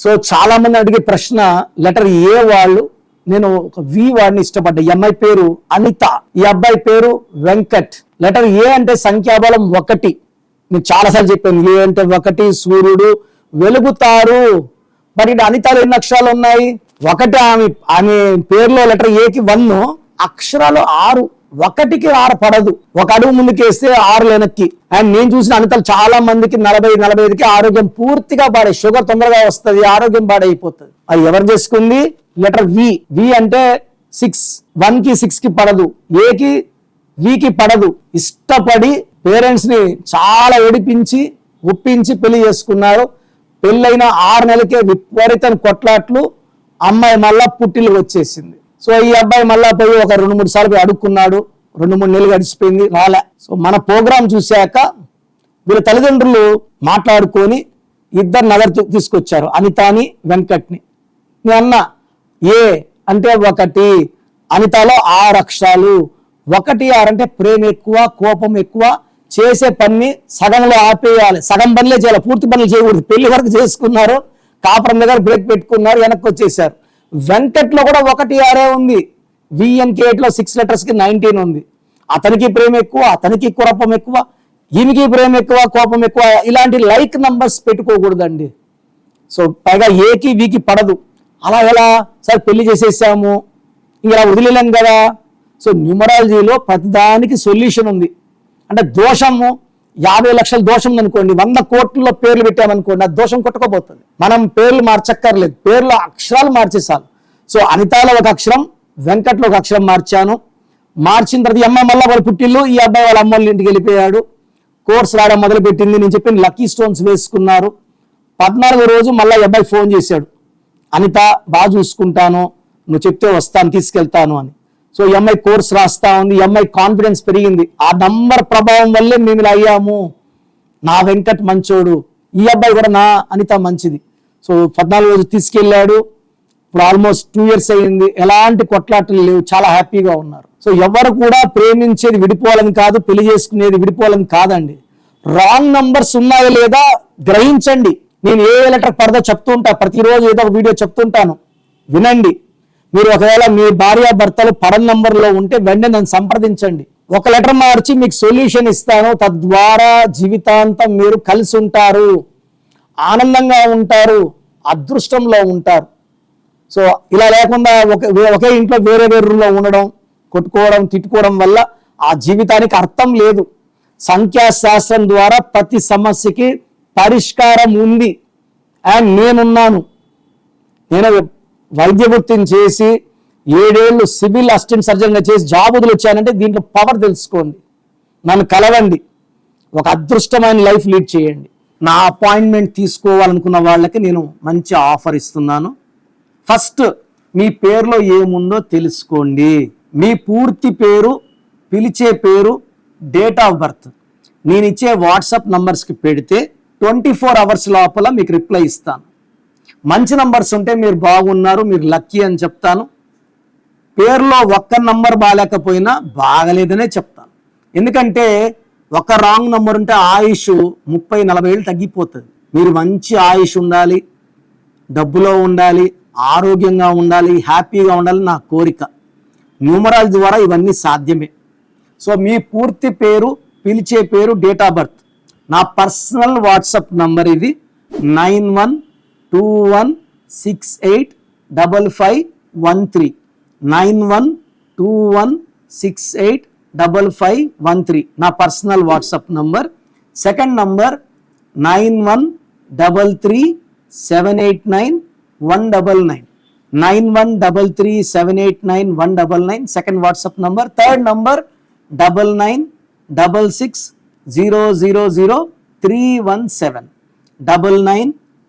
So చాలా మంది అడిగే ప్రశ్న లెటర్ ఏ వాళ్ళు? నేను ఒక వి వాడిని ఇష్టపడ్డా. ఈ అమ్మాయి పేరు అనిత. ఈ అబ్బాయి పేరు వెంకట్. లెటర్ ఏ అంటే సంఖ్యాబలం ఒకటి. నేను చాలాసార్లు చెప్పాను ఏ అంటే ఒకటి సూర్యుడు వెలుగుతారు. మరి ఇటు ఎన్ని అక్షరాలు ఉన్నాయి? ఒకటి ఆమె ఆమె పేరులో లెటర్ ఏకి వన్ అక్షరాలు ఆరు. ఒకటికి ఆరు పడదు. ఒక అడుగు ముందుకేస్తే ఆరు వెనక్కి. అండ్ నేను చూసిన అనితలు చాలా మందికి నలభై నలభై ఐదుకి ఆరోగ్యం పూర్తిగా పాడే షుగర్ తొందరగా వస్తుంది ఆరోగ్యం పాడైపోతుంది. అది ఎవరు చేసుకుంది? Letter V. వి అంటే సిక్స్. వన్కి సిక్స్కి పడదు. ఏకి వీకి పడదు. ఇష్టపడి పేరెంట్స్ని చాలా ఏడిపించి ఒప్పించి పెళ్ళి చేసుకున్నారు. పెళ్ళైన ఆరు నెలలకే విపరీతం కొట్లాట్లు అమ్మాయి మళ్ళా పుట్టిలు వచ్చేసింది. సో ఈ అబ్బాయి మళ్ళా పోయి ఒక రెండు మూడు సార్లు పోయి అడుక్కున్నాడు. రెండు మూడు నెలలు గడిచిపోయింది రాలే. సో మన ప్రోగ్రాం చూశాక వీళ్ళ తల్లిదండ్రులు మాట్లాడుకొని ఇద్దరు నగర్ తీసుకొచ్చారు అనితాని వెంకట్ని. నేను అన్న ఏ అంటే ఒకటి అనితలో ఆరు అక్షరాలు. ఒకటి ఆరు అంటే ప్రేమ ఎక్కువ కోపం ఎక్కువ చేసే పని సగంలో ఆపేయాలి. సగం పనులే చేయాలి పూర్తి పనులు చేయకూడదు. పెళ్ళి వరకు చేసుకున్నారు కాపురం దగ్గర బ్రేక్ పెట్టుకున్నారు వెనక్కి వచ్చేసారు. వెంకట్లో కూడా ఒకటి ఆరే ఉంది. విఎన్కే లో సిక్స్ లెటర్స్కి నైన్టీన్ ఉంది. అతనికి ప్రేమ ఎక్కువ అతనికి కురపం ఎక్కువ ఈమెకి ప్రేమ ఎక్కువ కోపం ఎక్కువ. ఇలాంటి లైక్ నంబర్స్ పెట్టుకోకూడదండి. సో పైగా ఏకి వీకి పడదు. అలా ఎలా? సార్ పెళ్ళి చేసేసాము. ఇలా వదిలేలేం కదా? సో న్యూమరాలజీలో ప్రతిదానికి సొల్యూషన్ ఉంది. అంటే దోషము యాభై లక్షల దోషం అనుకోండి వంద కోట్లలో పేర్లు పెట్టామనుకోండి ఆ దోషం కొట్టుకోబోతుంది మనం పేర్లు మార్చక్కర్లేదు. పేర్లు అక్షరాలు మార్చేసాలి సో అనితాలో ఒక అక్షరం వెంకట్లో ఒక అక్షరం మార్చాను. మార్చిన తర్వాత అమ్మ అమ్మాయి మళ్ళీ వాళ్ళ పుట్టిల్లు ఈ అబ్బాయి వాళ్ళ అమ్మ వాళ్ళ ఇంటికి వెళ్ళిపోయాడు. కోర్స్ రావడం మొదలుపెట్టింది నేను చెప్పిన లక్కీ స్టోన్స్ వేసుకున్నారు. పద్నాలుగో రోజు మళ్ళీ ఈ అబ్బాయి ఫోన్ చేశాడు. అనిత బాగా చూసుకుంటాను నువ్వు చెప్తే వస్తాను తీసుకెళ్తాను అని. సో ఈ అమ్మాయి కోర్స్ రాస్తా ఉంది ఈ అమ్మాయి కాన్ఫిడెన్స్ పెరిగింది. ఆ నంబర్ ప్రభావం వల్లే మేము ఇలా అయ్యాము. నా వెంకట్ మంచోడు ఈ అబ్బాయి కూడా నా అనిత మంచిది. సో పద్నాలుగు రోజు తీసుకెళ్ళాడు. ఇప్పుడు ఆల్మోస్ట్ టూ ఇయర్స్ అయ్యింది. ఎలాంటి కొట్లాటలు లేవు. చాలా హ్యాపీగా ఉన్నారు. సో ఎవరు కూడా ప్రేమించేది విడిపోవాలని కాదు పెళ్ళి చేసుకునేది విడిపోవాలని కాదండి. రాంగ్ నంబర్స్ ఉన్నాయా లేదా గ్రహించండి. నేను ఏ లెటర్ పడదో చెప్తూ ఉంటా. ప్రతిరోజు ఏదో ఒక వీడియో చెప్తుంటాను వినండి. మీరు ఒకవేళ మీ భార్య భర్తలు పడన్ నంబర్లో ఉంటే వెంటనే నన్ను సంప్రదించండి. ఒక లెటర్ మార్చి మీకు సొల్యూషన్ ఇస్తాను. తద్వారా జీవితాంతం మీరు కలిసి ఉంటారు. ఆనందంగా ఉంటారు. అదృష్టంలో ఉంటారు. సో ఇలా లేకుండా ఒక ఒకే ఇంట్లో వేరే వేరే రూమ్లో ఉండడం కొట్టుకోవడం తిట్టుకోవడం వల్ల ఆ జీవితానికి అర్థం లేదు. సంఖ్యాశాస్త్రం ద్వారా ప్రతి సమస్యకి పరిష్కారం ఉంది. అండ్ నేనున్నాను. నేను వైద్య వృత్తిని చేసి ఏడేళ్ళు సివిల్ అసిస్టెంట్ సర్జన్గా చేసి జాబ్ వదిలొచ్చానంటే దీంట్లో పవర్ తెలుసుకోండి. నన్ను కలవండి. ఒక అదృష్టమైన లైఫ్ లీడ్ చేయండి. నా అపాయింట్మెంట్ తీసుకోవాలనుకున్న వాళ్ళకి నేను మంచి ఆఫర్ ఇస్తున్నాను. ఫస్ట్ మీ పేరులో ఏముందో తెలుసుకోండి. మీ పూర్తి పేరు పిలిచే పేరు డేట్ ఆఫ్ బర్త్. నేను ఇచ్చే వాట్సాప్ నంబర్స్కి పెడితే ట్వంటీ ఫోర్ అవర్స్ లోపల మీకు రిప్లై ఇస్తాను. మంచి నంబర్స్ ఉంటే మీరు బాగున్నారు మీరు లక్కీ అని చెప్తాను. పేరులో ఒక్క నంబర్ బాగాలేకపోయినా బాగలేదనే చెప్తాను. ఎందుకంటే ఒక రాంగ్ నంబర్ ఉంటే ఆయుష్ ముప్పై నలభై ఏళ్ళు తగ్గిపోతుంది. మీరు మంచి ఆయుష్ ఉండాలి డబ్బులో ఉండాలి ఆరోగ్యంగా ఉండాలి హ్యాపీగా ఉండాలి నా కోరిక. న్యూమరాలజీ ద్వారా ఇవన్నీ సాధ్యమే. సో మీ పూర్తి పేరు పిలిచే పేరు డేట్ ఆఫ్ బర్త్ నా పర్సనల్ వాట్సాప్ నంబర్ ఇది nine one two one six eight double five one three nine one two one six eight double five one three నా personal WhatsApp number second number nine one double three seven eight nine one double nine nine one double three seven eight nine one double nine second WhatsApp number third number double nine double six zero zero zero three one seven double nine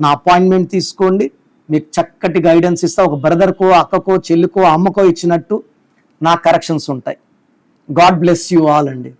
నా appointment తీసుకోండి. మీకు చక్కటి guidance ఇస్తా. ఒక బ్రదర్కో అక్కకో చెల్లికో అమ్మకో ఇచ్చినట్టు నా corrections ఉంటాయి. God bless you all అండి.